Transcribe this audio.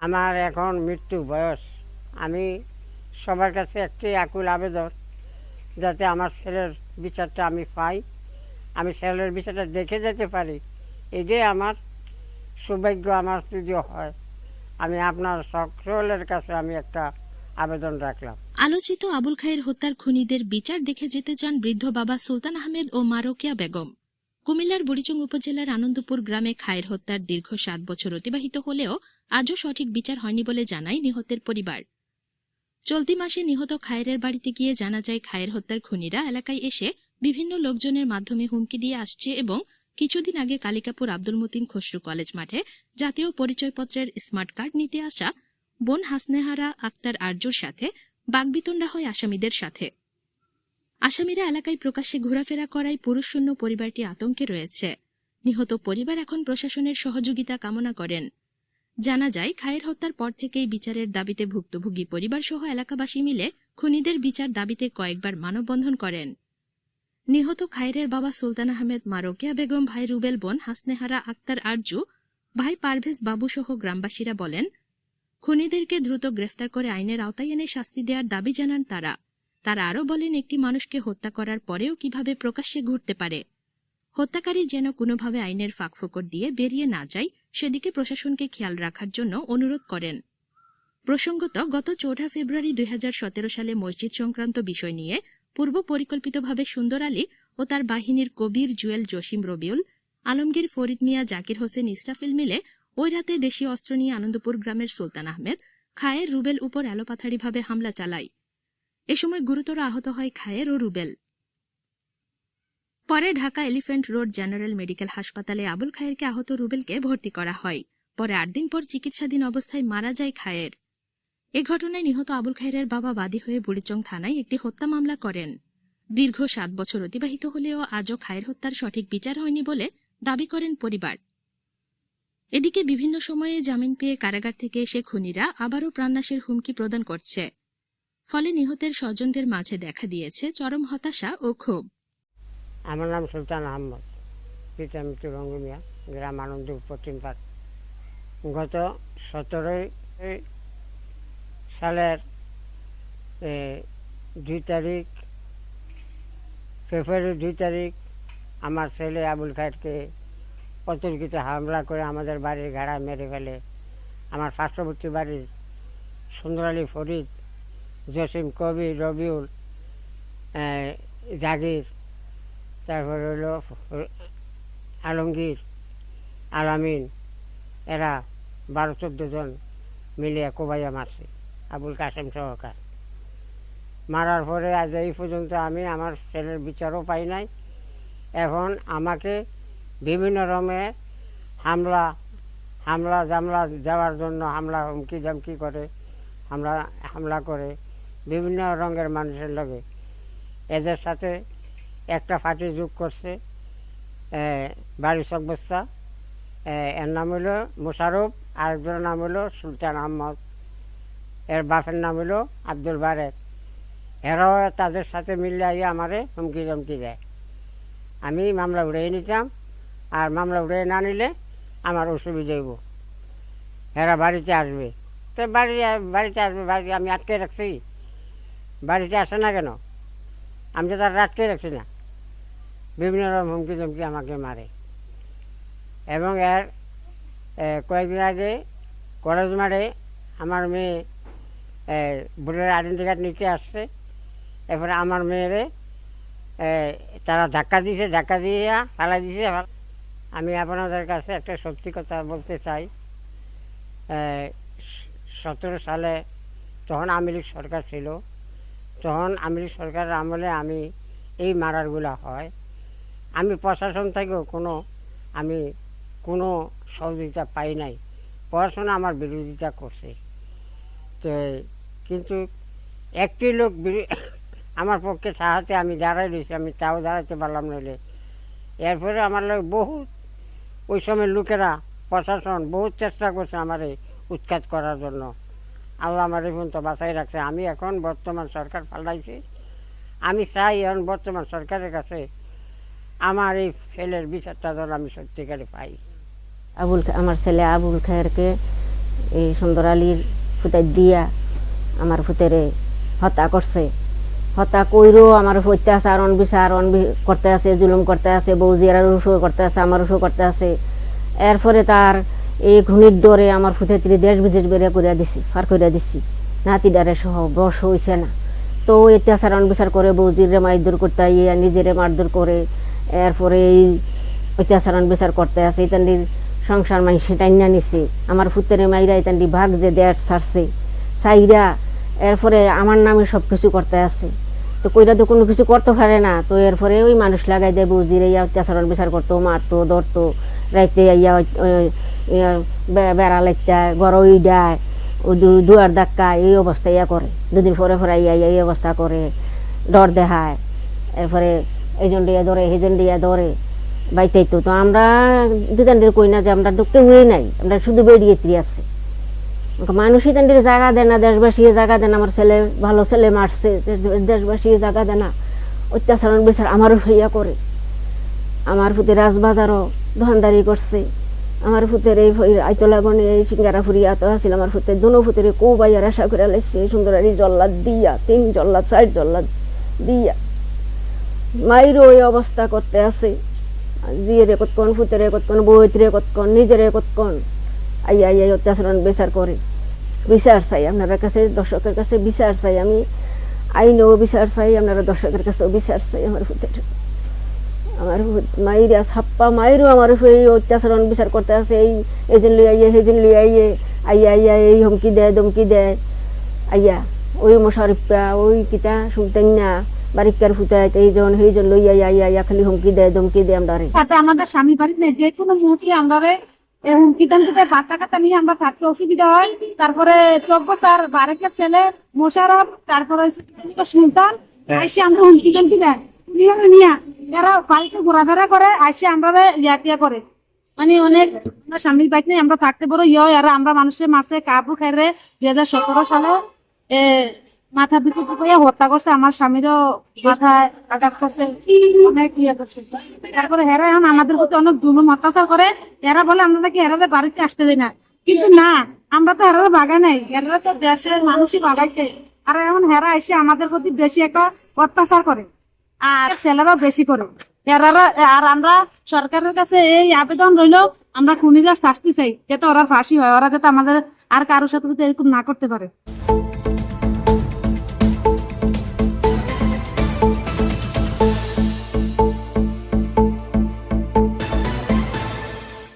আমার এখন মৃত্যু বয়স। আমি সবার কাছে একটি আকুল আবেদন যাতে আমার ছেলের বিচারটা আমি পাই। আমি ছেলের বিচারটা দেখে যেতে পারি। এটাই আমার সৌভাগ্য, আমার যদি হয়। আমি আপনার সকলের কাছে আমি একটা আবেদন রাখলাম। আলোচিত আবুল খায়ের হত্যার খুনিদের বিচার দেখে যেতে চান বৃদ্ধ বাবা সুলতান আহমেদ ও মা রোকেয়া বেগম। কুমিল্লার বুড়িচং উপজেলার আনন্দপুর গ্রামে খায়ের হত্যার দীর্ঘ সাত বছর অতিবাহিত হলেও আজও সঠিক বিচার হয়নি বলে জানায় নিহতের পরিবার। চলতি মাসে নিহত খায়ের বাড়িতে গিয়ে জানা যায়, খায়ের হত্যার খুনিরা এলাকায় এসে বিভিন্ন লোকজনের মাধ্যমে হুমকি দিয়ে আসছে এবং কিছুদিন আগে কালিকাপুর আব্দুল মতিন খসরু কলেজ মাঠে জাতীয় পরিচয়পত্রের স্মার্ট কার্ড নিতে আসা বোন হাসনেহারা আক্তার আরজুর সাথে বাগবিতণ্ডা হয় আসামিদের সাথে। আসামিরা এলাকায় প্রকাশ্যে ঘোরাফেরা করায় পুরুষশূন্য পরিবারটি আতঙ্কে রয়েছে। নিহত পরিবার এখন প্রশাসনের সহযোগিতা কামনা করেন। জানা যায়, খায়ের হত্যার পর থেকেই বিচারের দাবিতে ভুক্তভোগী পরিবারসহ এলাকাবাসী মিলে খুনিদের বিচার দাবিতে কয়েকবার মানববন্ধন করেন। নিহত খায়েরের বাবা সুলতান আহমেদ মারোকিয়া বেগম, ভাই রুবেল বোন হাসনেহারা আক্তার আরজু, ভাই পারভেজ বাবুসহ গ্রামবাসীরা বলেন, খুনিদেরকে দ্রুত গ্রেফতার করে আইনের আওতায় এনে শাস্তি দেওয়ার দাবি জানান তারা। তারা আরও বলেন, একটি মানুষকে হত্যা করার পরেও কীভাবে প্রকাশ্যে ঘুরতে পারে? হত্যাকারী যেন কোনোভাবে আইনের ফাঁকফোকর দিয়ে বেরিয়ে না যায়, সেদিকে প্রশাসনকে খেয়াল রাখার জন্য অনুরোধ করেন। প্রসঙ্গত, গত চৌঠা ফেব্রুয়ারি দুই হাজার সতেরো সালে মসজিদ সংক্রান্ত বিষয় নিয়ে পূর্ব পরিকল্পিতভাবে সুন্দর আলী ও তার বাহিনীর কবির জুয়েল জসিম রবিউল, আলমগীর ফরিদ মিয়া জাকির হোসেন ইসরাফিল মিলে ওই রাতে দেশীয় অস্ত্র নিয়ে আনন্দপুর গ্রামের সুলতান আহমেদ, খায়ের রুবেল উপর এলোপাথারিভাবে হামলা চালায়। এ সময় গুরুতর আহত হয় খায়ের ও রুবেল। পরে Dhaka elephant road general medical হাসপাতালে আবুল খায়েরকে আহত রুবেলকে ভর্তি করা হয়। পরে আট দিন পর চিকিৎসাধীন অবস্থায় মারা যায় খায়ের। এ ঘটনায় নিহত আবুল খায়ের বাবা বাদী হয়ে বুড়িচং থানায় একটি হত্যা মামলা করেন। দীর্ঘ সাত বছর অতিবাহিত হলেও আজও খায়ের হত্যার সঠিক বিচার হয়নি বলে দাবি করেন পরিবার। এদিকে বিভিন্ন সময়ে জামিন পেয়ে কারাগার থেকে এসে খুনিরা আবারও প্রাণনাশের হুমকি প্রদান করছে। ফলে নিহতের স্বজনদের মাঝে দেখা দিয়েছে চরম হতাশা ও ক্ষোভ। আমার নাম সুলতান আহমদ, পিতা মৃত্যু রঙ্গমিয়া গ্রাম আনন্দ পশ্চিম পাড়। গত সতেরোই সালের দুই তারিখ ফেব্রুয়ারি দুই তারিখ, আমার ছেলে আবুল খায়েরকে অতর্কিত হামলা করে আমাদের বাড়ির ঘাড়া মেরে ফেলে। আমার পার্শ্ববর্তী বাড়ির সুন্দর আলী ফরিদ জসিম কবির, রবিউল জাগির, তারপর হলো আলমগীর, আলামিন, এরা বারো, চোদ্দ জন কোবাইয়া মারছে, আবুল কাসেম সহকার। মারার পরে আজ এই পর্যন্ত আমি আমার ছেলের বিচারও পাই নাই। এখন আমাকে বিভিন্ন রকমের হামলা হামলা জামলা দেওয়ার জন্য হামলা হুমকি ধমকি করে, হামলা হামলা করে বিভিন্ন রঙের মানুষের লগে। এদের সাথে একটা ফাটি যোগ করছে বাড়ি চকবস্তা এ, এর নাম হলো মুশারফ আরেকজনের নাম হলো সুলতান আহমদ। এর বাপের নাম হলো আব্দুল বারেক। এরাও তাদের সাথে মিললে মিলিয়ে আমারে হুমকি ধমকি দেয়। আমি মামলা উড়িয়ে নিতাম আর মামলা উড়িয়ে না নিলে আমার অসুবিধা হইব। এরা বাড়িতে আসবে। তো বাড়ি বাড়িতে আসবে বাড়ি আমি আটকে রাখছি। বাড়িতে আসে না কেন? আমি তো তার আটকে রাখছি না। বিভিন্ন রকম হুমকি ধমকি আমাকে মারে। এবং এর কয়েকদিন আগে কলেজ মারে আমার মেয়ে ভোটার আইডেন্টি কার্ড নিতে আসছে। এরপরে আমার মেয়েরে তারা ধাক্কা দিয়েছে, ধাক্কা দিয়ে ফালা দিয়েছে। আমি আপনাদের কাছে একটা সত্যি কথা বলতে চাই। সতেরো সালে তখন আওয়ামী লীগ সরকার ছিল তখন লীগ সরকারের আমলে আমি এই মারারগুলা হয়, আমি প্রশাসন থেকেও কোনো, আমি কোনো সহযোগিতা পাই নাই। পড়াশোনা আমার বিরোধিতা করছে। তো কিন্তু একটি লোক আমার পক্ষে সাহায্যে আমি দাঁড়াই দিয়েছি আমি তাও দাঁড়াতে পারলাম নইলে এরপরে আমার লোক বহুত, ওই সময় লোকেরা প্রশাসন বহুত চেষ্টা করছে আমারে উৎখাত করার জন্য। আল্লাহ আমার এখন তো বাঁচাই রাখছে। আমি এখন বর্তমান সরকার পাল্টাইছি। আমি চাই এখন বর্তমান সরকারের কাছে আমার এই ছেলের বিচারটা যেন আমি সত্যিকারে পাই। আবুল আমার ছেলে আবুল খায়েরকে এই সুন্দর আলীর ফুতাই দিয়া আমার ফুতেরে হত্যা করছে। হত্যা কইরও আমার অত্যাচার, অনবিচার, অনবি করতে আছে, জুলুম করতে আছে বৌজিয়ার উসু করতে আছে, আমার উসু করতে আছে। এরপরে তার এই ঘুণির ডরে আমার ফুতে তিরি দেশ বিদেশ বেরিয়া করিয়া দিছি, ফার করিয়া দিছি। নাতি ডারে সহ বস হইছে না। তো অত্যাচার অনবিচার করে বৌজিরে মারধর করতে ইয়ে নিজেরে মারধর করে এরপরে এই অত্যাচার অনবিচার করতে আছে ইতান্ডির সংসার মানুষ টাইনা নিছে। আমার ফুতেরে মাইরা ইতান্ডি ভাগ যে দেড় ছাড়ছে সাইরা এরপরে আমার নামে সব কিছু করতে আছে। তো কইরা তো কোনো কিছু করতে পারে না। তো এরপরে ওই মানুষ লাগাই দেয় বুঝিরে ইয়া অত্যাচার বিচার করতো, মারতো, ধরতো, রাইতে ইয়া বেড়া লাইতা গড় উইডায় দু- দুয়ার ধাক্কা, এই অবস্থা ইয়া করে দুদিন পরে পরে ইয়া এই অবস্থা করে ডর দেখায়। এরপরে এইজন দিয়া ধরে সেইজন দিয়া ধরে বাইতেই তো তো আমরা দুদানদের কই না যে আমরা তো হয়ে নাই, আমরা শুধু বেরিয়ে ত্রি আছে মানুষই তাদের জায়গা দেয় না, দেশবাসী জায়গা দেন আমার ছেলে, ভালো ছেলে মারছে দেশবাসী জায়গা দেয় না। অত্যাচার বিচার আমারও হইয়া করে। আমার প্রতি রাজবাজারও দোকানদারি করছে। আমার ফুতের এই আইতলা বনে এই সিঙ্গারা ফুরিয়া তো আছিল আমার ফুতে দুনো ফুতের কৌ বাইয়ার আশা করে লাইছে সুন্দরারি জল্লাদ দিয়া, তিন জল্লাদ, চার জল্লাদ দিয়া। মাইরও ওই অবস্থা করতে আছে। জিয়েরে কতক্ষণ ফুতেরে কতক্ষণ বইতরে কতক্ষণ নিজেরে কতক্ষণ আই আই আই, অত্যাচরণ বিচার করে। বিচার চাই আপনার কাছে, দর্শকের কাছে বিচার চাই আমি। আইনও বিচার চাই আপনারা দর্শকের কাছেও বিচার চাই আমার ফুতের আমার ভূত মাইরা ছাপ্পা মাইরও আমার এই অত্যাচরণ বিচার করতে আছে এই এজন লই আইয়ে সেজন লই আইয়ে আইয়া আইয়া এই হুমকি দেয় ধমকি দেয়। আইয়া ওই মশারিপা ওই কিতা সুলতান না বারিকার ফুটায় এইজন সেইজন লই আইয়া আইয়া আইয়া খালি হুমকি দেয় ধমকি দেয় আমরা তাতে আমাদের স্বামী বাড়িতে নেই যে কোনো মুহূর্তে আমরা হুমকি দামকিতে বাচ্চা কাটা নিয়ে আমরা থাকতে অসুবিধা হয়। তারপরে চব্য স্যার বারেকের ছেলে মোশারফ তারপরে সুলতান আইসে আমরা হুমকি দামকি দেয়। এরা আমাদের প্রতি অনেক জুলুম, অত্যাচার করে। এরা বলে, আমরা নাকি হেরাদের বাড়িতে আসতে দিই না। কিন্তু না, আমরা তো হেরারে বাগাই নাই। হেরারে তো দেশের মানুষই বাগাইছে। আর এখন হেরা এসে আমাদের প্রতি বেশি একটা অত্যাচার করে। আর ছেলেরাও বেশি করে। আর আমরা সরকারের কাছে এই আবেদন রইল, আমরা খুনিরা শাস্তি চাই, যাতে ওরা ফাঁসি হয়, ওরা যাতে আমাদের আর কারোর সাথে এরকম না করতে পারে।